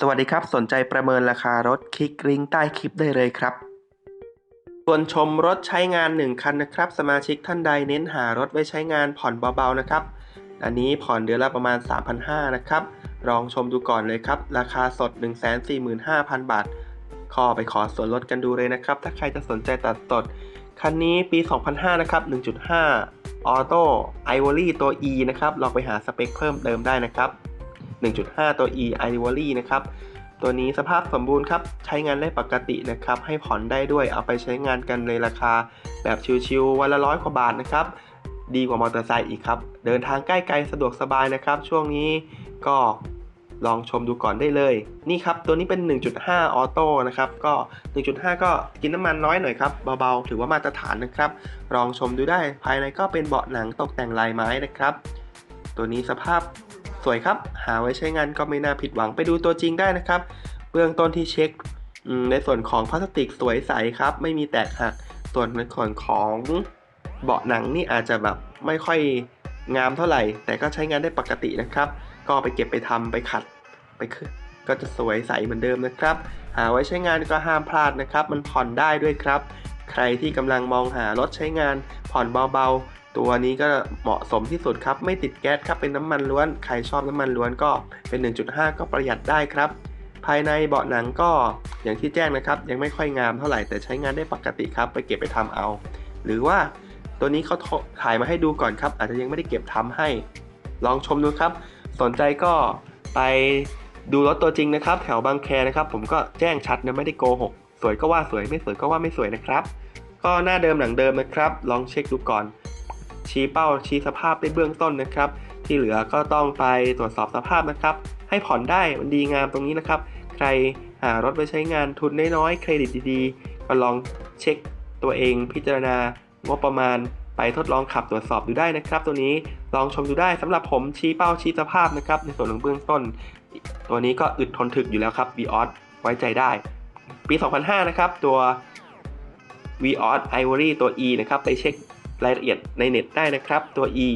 สวัสดีครับ สนใจประเมินราคารถคลิกลิงก์ใต้คลิปได้เลยครับ ส่วนชมรถใช้งาน 1 คันนะครับ สมาชิกท่านใดเน้นหารถไว้ใช้งานผ่อนเบาๆนะครับ อันนี้ผ่อนเดือนละประมาณ 3,500นะครับ ลองชมดูก่อนเลยครับ ราคาสด 145,000 บาทขอไปขอส่วนลดกันดูเลยนะครับ ถ้าใครจะสนใจตัดสด คันนี้ปี 2005 นะครับ 1.5 ออโต้ไอวอรี่ตัว E นะครับ ลองไปหาสเปคเพิ่มเติมได้นะครับ 1.5 ตัว e ivory นะครับ ตัวนี้สภาพสมบูรณ์ครับ ใช้งานได้ปกตินะครับ ให้ผ่อนได้ด้วย เอาไปใช้งานกันในราคา แบบชิวๆ วันละร้อยกว่าบาทนะครับ ดีกว่ามอเตอร์ไซค์อีกครับ เดินทางใกล้ไกลสะดวกสบายนะครับ ช่วงนี้ก็ลองชมดูก่อนได้เลย นี่ครับ ตัวนี้เป็น 1.5 ออโต้นะครับ ก็ 1.5 ก็กินน้ำมันน้อยหน่อยครับ เบาๆ ถือว่ามาตรฐานนะครับ ลองชมดูได้ ภายในก็เป็นเบาะหนังตกแต่งลายไม้นะครับ ตัวนี้สภาพ สวยครับ หาไว้ใช้งานก็ไม่น่าผิดหวังไปดูตัวจริงได้นะครับ เบื้องต้นที่เช็คในส่วนของพลาสติกสวยใสครับ ไม่มีแตกหัก ส่วนในส่วนของเบาะหนังนี่อาจจะแบบไม่ค่อยงามเท่าไหร่ แต่ก็ใช้งานได้ปกตินะครับ ก็ไปเก็บไปทำไปขัดไปก็จะสวยใสเหมือนเดิมนะครับ หาไว้ใช้งานก็ห้ามพลาดนะครับ มันผ่อนได้ด้วยครับ ใครที่กำลังมองหารถใช้งานผ่อนเบาๆ ตัวนี้ก็เหมาะสมที่สุดครับ ไม่ติดแก๊สครับเป็นน้ำมันล้วน ใครชอบน้ำมันล้วนก็เป็น 1.5 ก็ประหยัดได้ครับ ภายในเบาะหนังก็อย่างที่แจ้งนะครับ ยังไม่ค่อยงามเท่าไหร่แต่ใช้งานได้ปกติครับ ไปเก็บไปทำเอา หรือว่าตัวนี้เขาถ่ายมาให้ดูก่อนครับ อาจจะยังไม่ได้เก็บทำให้ ลองชมดูครับ สนใจก็ไปดูรถตัวจริงนะครับ แถวบางแคนะครับ ผมก็แจ้งชัดนะไม่ได้โกหกสวยก็ว่าสวยไม่สวยก็ว่าไม่สวยนะครับ ก็หน้าเดิมหลังเดิมนะครับ ลองเช็คดูก่อน ชี้เป้าชี้สภาพได้เบื้องต้นนะครับ ที่เหลือก็ต้องไปตรวจสอบสภาพนะครับ ให้ผ่อนได้มันดีงามตรงนี้นะครับ ใครหารถไปใช้งานทุนน้อยๆเครดิตดีๆก็ลองเช็คตัวเอง พิจารณางบประมาณไปทดลองขับตรวจสอบดูได้นะครับ ตัวนี้ลองชมดูได้สำหรับผมชี้เป้าชี้สภาพนะครับในส่วนของเบื้องต้น ตัวนี้ก็อึดทนถึกอยู่แล้วครับ v ีออสไว้ใจได้ ปี 2005 นะครับ ตัว v ีออส Ivory ตัว E นะครับ ไปเช็ค รายละเอียดในเน็ตได้นะครับ ตัว E